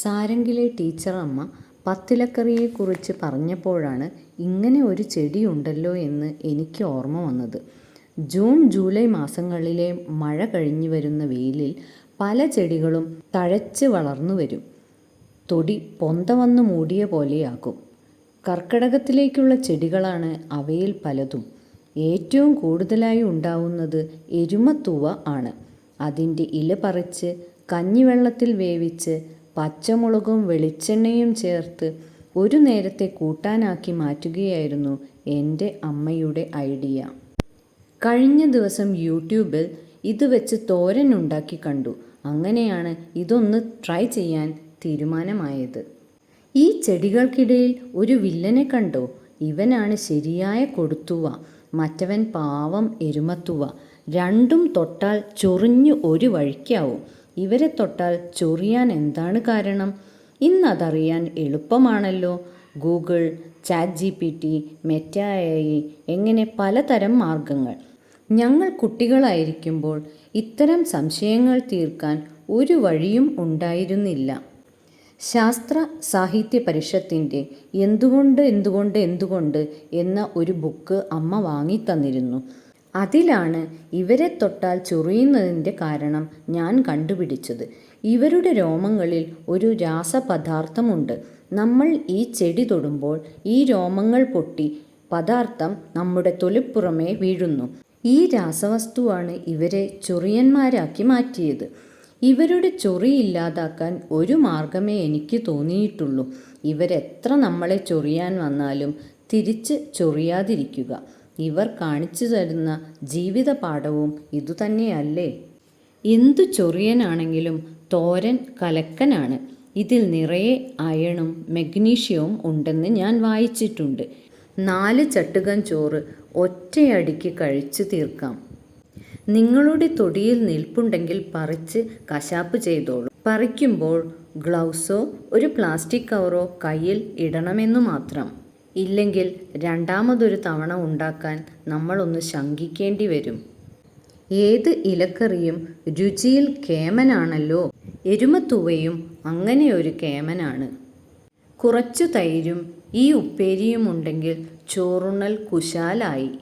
സാരംഗിലെ ടീച്ചറമ്മ പത്തിലക്കറിയെക്കുറിച്ച് പറഞ്ഞപ്പോഴാണ് ഇങ്ങനെ ഒരു ചെടിയുണ്ടല്ലോ എന്ന് എനിക്ക് ഓർമ്മ വന്നത്. ജൂൺ ജൂലൈ മാസങ്ങളിലെ മഴ കഴിഞ്ഞു വരുന്ന വെയിലിൽ പല ചെടികളും തഴച്ച് വളർന്നു വരും തൊടി പൊന്ത വന്ന് മൂടിയ പോലെയാകും. കർക്കിടകത്തിലേക്കുള്ള ചെടികളാണ് അവയിൽ പലതും. ഏറ്റവും കൂടുതലായി ഉണ്ടാവുന്നത് എരുമത്തൂവ ആണ്. അതിന്റെ ഇല പറിച്ച് കഞ്ഞിവെള്ളത്തിൽ വേവിച്ച് പച്ചമുളകും വെളിച്ചെണ്ണയും ചേർത്ത് ഒരു നേരത്തെ കൂട്ടാനാക്കി മാറ്റുകയായിരുന്നു എന്റെ അമ്മയുടെ ഐഡിയ. കഴിഞ്ഞ ദിവസം യൂട്യൂബിൽ ഇത് വെച്ച് തോരൻ ഉണ്ടാക്കി കണ്ടു. അങ്ങനെയാണ് ഇതൊന്ന് ട്രൈ ചെയ്യാൻ തീരുമാനമായത്. ഈ ചെടികൾക്കിടയിൽ ഒരു വില്ലനെ കണ്ടോ? ഇവനാണ് ശരിയായ കൊടുത്തുവ മറ്റവൻ പാവം എരുമത്തുവ രണ്ടും തൊട്ടാൽ ചൊറിഞ്ഞു ഒരു വഴിക്കാവും. ഇവരെ തൊട്ടാൽ ചൊറിയാൻ എന്താണ് കാരണം? ഇന്നതറിയാൻ എളുപ്പമാണല്ലോ. Google, chat G P T മെറ്റായി എങ്ങനെ പലതരം മാർഗങ്ങൾ. ഞങ്ങൾ കുട്ടികളായിരിക്കുമ്പോൾ ഇത്തരം സംശയങ്ങൾ തീർക്കാൻ ഒരു വഴിയും ഉണ്ടായിരുന്നില്ല. ശാസ്ത്ര സാഹിത്യ പരിഷത്തിന്റെ എന്തുകൊണ്ട് എന്തുകൊണ്ട് എന്തുകൊണ്ട് എന്ന ഒരു ബുക്ക് അമ്മ വാങ്ങിത്തന്നിരുന്നു. അതിലാണ് ഇവരെ തൊട്ടാൽ ചൊറിയുന്നതിന്റെ കാരണം ഞാൻ കണ്ടുപിടിച്ചത്. ഇവരുടെ രോമങ്ങളിൽ ഒരു രാസപദാർത്ഥമുണ്ട്. നമ്മൾ ഈ ചെടി തൊടുമ്പോൾ ഈ രോമങ്ങൾ പൊട്ടി പദാർത്ഥം നമ്മുടെ തൊലിപ്പുറമേ വീഴുന്നു. ഈ രാസവസ്തുവാണ് ഇവരെ ചൊറിയന്മാരാക്കി മാറ്റിയത്. ഇവരുടെ ചൊറി ഇല്ലാതാക്കാൻ ഒരു മാർഗമേ എനിക്ക് തോന്നിയിട്ടുള്ളൂ. ഇവരെത്ര നമ്മളെ ചൊറിയാൻ വന്നാലും തിരിച്ച് ചൊറിയാതിരിക്കുക. ഇവർ കാണിച്ചു തരുന്ന ജീവിത പാഠവും ഇതുതന്നെയല്ലേ. എന്തു ചൊറിയനാണെങ്കിലും തോരൻ കലക്കനാണ്. ഇതിൽ നിറയെ അയണും മെഗ്നീഷ്യവും ഉണ്ടെന്ന് ഞാൻ വായിച്ചിട്ടുണ്ട്. നാല് ചട്ടുകൻ ചോറ് ഒറ്റയടിക്ക് കഴിച്ചു തീർക്കാം. നിങ്ങളുടെ തൊടിയിൽ നിൽപ്പുണ്ടെങ്കിൽ പറിച്ച് കശാപ്പ് ചെയ്തോളൂ. പറിക്കുമ്പോൾ ഗ്ലൗസോ ഒരു പ്ലാസ്റ്റിക് കവറോ കയ്യിൽ ഇടണമെന്നു മാത്രം. ഇല്ലെങ്കിൽ രണ്ടാമതൊരു തവണ ഉണ്ടാക്കാൻ നമ്മളൊന്ന് ശങ്കിക്കേണ്ടി വരും. ഏത് ഇലക്കറിയും രുചിയിൽ കേമനാണല്ലോ. എരുമത്തുവയും അങ്ങനെയൊരു കേമനാണ്. കുറച്ചു തൈരും ഈ ഉപ്പേരിയുമുണ്ടെങ്കിൽ ചോറുണ്ണൽ കുശാലായി.